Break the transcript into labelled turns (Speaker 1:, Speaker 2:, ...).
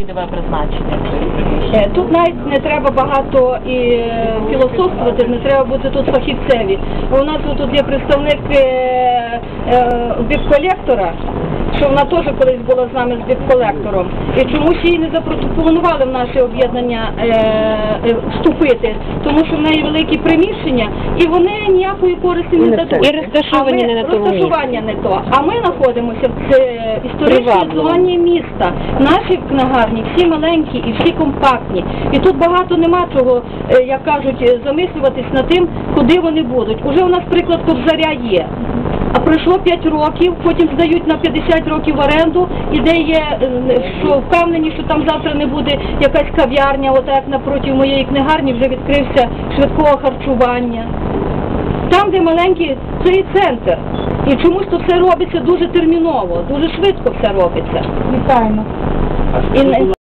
Speaker 1: цільове призначення?
Speaker 2: Е, Тут навіть не треба багато і е, філософствувати, не треба бути тут фахівцеві. У нас тут є представник е, е, бібколектора, що вона теж колись була з нами з бібколектором. І чомусь її не запропонували в наше об'єднання е, е, вступити, тому що в неї великі приміщення, і вони ніякої користі не дадуть.
Speaker 3: І
Speaker 2: ми-
Speaker 3: не на тому
Speaker 2: розташування не то. А ми знаходимося в історичній зоні міста. Наші книгарні всі маленькі і всі компактні. І тут багато нема чого, як кажуть, замислюватись над тим, куди вони будуть. Уже у нас приклад Кобзаря є. А пройшло 5 років, потім здають на 50 років оренду, і де є, е, що впевнені, що там завтра не буде якась кав'ярня, отак напроти моєї книгарні вже відкрився швидкого харчування. Там, де маленький, це і центр. І чомусь то все робиться дуже терміново, дуже швидко все робиться.
Speaker 4: Вітаємо.
Speaker 2: І